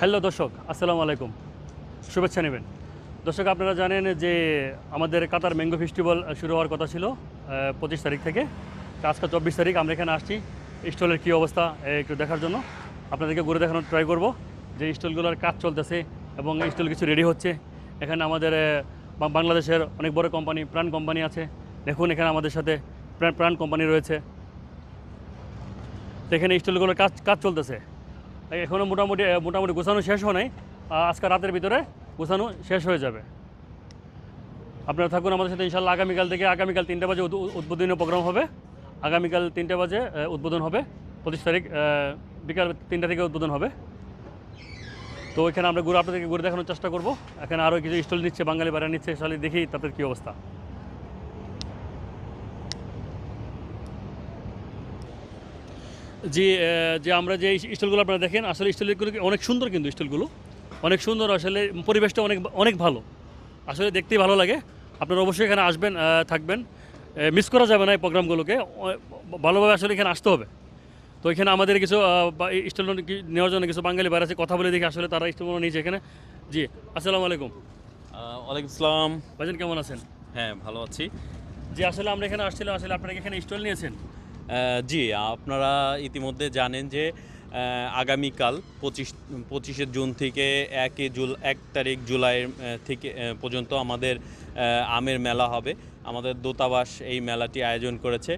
Hello দর্শক, আসসালামু আলাইকুম। শুভেচ্ছা নেবেন। দর্শক, আপনারা জানেন যে আমাদের কাতার ম্যাঙ্গো ফেস্টিভ্যাল শুরু হওয়ার কথা ছিল পঁচিশ তারিখ থেকে। আজকে চব্বিশ তারিখ, আমরা এখানে আসছি স্টলের কী অবস্থা একটু দেখার জন্য। আপনাদেরকে ঘুরে দেখানোর ট্রাই করব যে স্টলগুলোর কাজ চলতেছে এবং স্টল কিছু রেডি হচ্ছে। এখানে আমাদের বাংলাদেশের অনেক বড় কোম্পানি প্রাণ কোম্পানি আছে। দেখুন, এখানে আমাদের সাথে প্রাণ প্রাণ কোম্পানি রয়েছে। এখানে স্টলগুলোর কাজ কাজ চলতেছে। এখনও মোটামুটি মোটামুটি গোছানো শেষ হয় নাই। আজকে রাতের ভিতরে গোছানো শেষ হয়ে যাবে। আপনারা থাকুন আমাদের সাথে ইনশাল্লাহ আগামীকাল থেকে আগামীকাল তিনটে বাজে উদ্ব- উদ্বোধনীয় প্রোগ্রাম হবে। আগামীকাল তিনটে বাজে উদ্বোধন হবে। পঁচিশ তারিখ বিকাল তিনটা থেকে উদ্বোধন হবে। তো এখানে আমরা ঘুরে আপনাদেরকে ঘুরে দেখানোর চেষ্টা করব। এখানে আরও কিছু স্টল নিচ্ছে, বাঙালি বাড়া নিচ্ছে তাহলে দেখি তাদের কী অবস্থা। জি আহ, যে আমরা যে স্টলগুলো আপনারা দেখেন আসলে স্টলগুলো অনেক সুন্দর কিন্তু স্টলগুলো। অনেক সুন্দর আসলে পরিবেশটা অনেক অনেক ভালো। আসলে দেখতেই ভালো লাগে। আপনারা অবশ্যই এখানে আসবেন থাকবেন। মিস করা যাবে না এই প্রোগ্রামগুলোকে। ভালোভাবে আসলে এখানে আসতে হবে। তো এখানে আমাদের কিছু স্টল নেওয়ার জন্য কিছু বাঙালি বাইরে আছে কথা বলে দেখি আসলে তারা স্টলগুলো নিয়েছে এখানে। জি আসসালামু আলাইকুম। ওয়ালাইকুম আসসালাম ভাইজান কেমন আছেন? হ্যাঁ ভালো আছি। জি আসলে আমরা এখানে আসছিলাম আসলে আপনারা এখানে স্টল নিয়েছেন? জি, আপনারা ইতিমধ্যে জানেন যে আগামীকাল পঁচিশ, পঁচিশে জুন থেকে একে জুল, এক তারিখ জুলাই থেকে পর্যন্ত আমাদের আমের মেলা হবে। আমাদের দূতাবাস এই মেলাটি আয়োজন করেছে।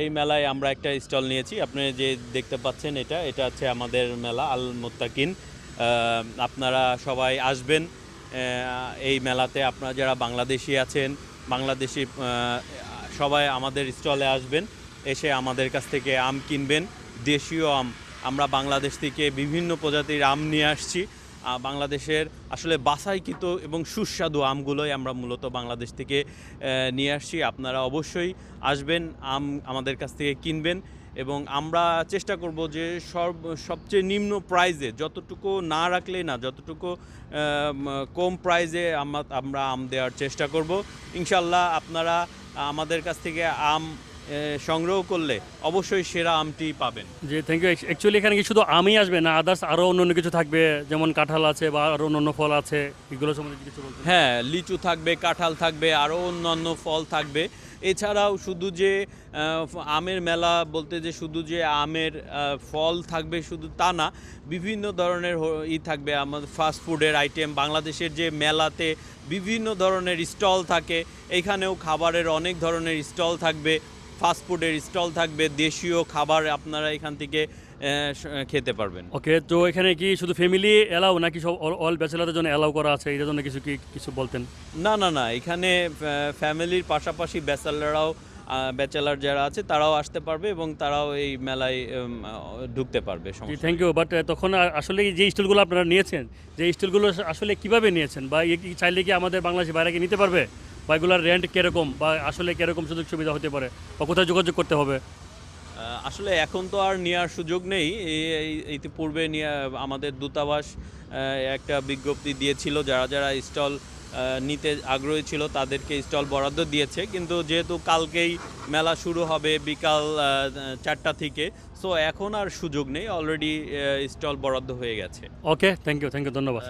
এই মেলায় আমরা একটা স্টল নিয়েছি। আপনি যে দেখতে পাচ্ছেন এটা এটা হচ্ছে আমাদের মেলা আল মোত্তাকিন আপনারা সবাই আসবেন এই মেলাতে। আপনারা যারা বাংলাদেশি আছেন, বাংলাদেশি সবাই আমাদের স্টলে আসবেন। এসে আমাদের কাছ থেকে আম কিনবেন। দেশীয় আম। আমরা বাংলাদেশ থেকে বিভিন্ন প্রজাতির আম নিয়ে আসছি। বাংলাদেশের আসলে বাছাইকৃত এবং সুস্বাদু আমগুলোই আমরা মূলত বাংলাদেশ থেকে নিয়ে আসছি। আপনারা অবশ্যই আসবেন, আম আমাদের কাছ থেকে কিনবেন এবং আমরা চেষ্টা করব যে সর্ব, সবচেয়ে নিম্ন প্রাইজে যতটুকু না রাখলে না, যতটুকু কম প্রাইজে আমরা আম দেওয়ার চেষ্টা করব। ইনশাল্লাহ আপনারা আমাদের কাছ থেকে আম সংগ্রহ করলে অবশ্যই সেরা আমটি পাবেন। জি থ্যাংক ইউ অ্যাকচুয়ালি এখানে কি শুধু আমি আসবে না আদার্স আরও অন্য অন্য কিছু থাকবে যেমন কাঁঠাল আছে বা আরও অন্য ফল আছে এগুলো সম্বন্ধে কিছু বলতে হ্যাঁ লিচু থাকবে কাঁঠাল থাকবে আরও অন্যান্য ফল থাকবে। এছাড়াও শুধু যে আমের মেলা বলতে যে শুধু যে আমের ফল থাকবে শুধু তা না বিভিন্ন ধরনের ই থাকবে আমাদের ফাস্ট ফুডের আইটেম বাংলাদেশের যে মেলাতে বিভিন্ন ধরনের স্টল থাকে এখানেও খাবারের অনেক ধরনের স্টল থাকবে। ফাস্ট ফুডের স্টল থাকবে দেশীয় খাবার আপনারা এখান থেকে খেতে পারবেন। ওকে তো এখানে কি শুধু ফ্যামিলি এলাও নাকি সব অল ব্যাচেলারদের জন্য এলাও করা আছে? এটার জন্য কিছু কি কিছু বলতেন? না না না এখানে ফ্যামিলির পাশাপাশি ব্যাচেলাররাও ব্যাচেলার যারা আছে তারাও আসতে পারবে এবং তারাও এই মেলায় ঢুকতে পারবে থ্যাংক ইউ বাট তখন আসলে যে স্টলগুলো আপনারা নিয়েছেন যে স্টলগুলো আসলে কীভাবে নিয়েছেন? বা চাইলে কি আমাদের বাংলাদেশি বাইরে কি নিতে পারবে? বা এগুলোর রেন্ট কীরকম বা আসলে কীরকম সুযোগ সুবিধা হতে পারে বা কোথায় যোগাযোগ করতে হবে? আসলে এখন তো আর নেওয়ার সুযোগ নেই। ইতিপূর্বে নিয়ে আমাদের দূতাবাস একটা বিজ্ঞপ্তি দিয়েছিল, যারা যারা স্টল নিতে আগ্রহী ছিল তাদেরকে স্টল বরাদ্দ দিয়েছে। কিন্তু যেহেতু কালকেই মেলা শুরু হবে বিকাল চারটা থেকে সো এখন আর সুযোগ নেই অলরেডি স্টল বরাদ্দ হয়ে গেছে। Okay thank you thank you ধন্যবাদ।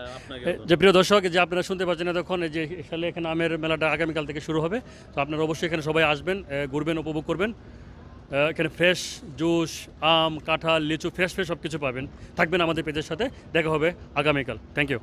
যে প্রিয় দর্শক যে আপনারা শুনতে পাচ্ছেন এতক্ষণ এই যে এখানে এখানে আমের মেলাটা আগামীকাল থেকে শুরু হবে তো আপনারা অবশ্যই এখানে সবাই আসবেন ঘুরবেন উপভোগ করবেন। এখানে ফ্রেশ জুস আম কাঁঠাল লিচু ফ্রেশ ফ্রেশ সব কিছু পাবেন। থাকবেন আমাদের পেজের সাথে দেখা হবে আগামীকাল। Thank you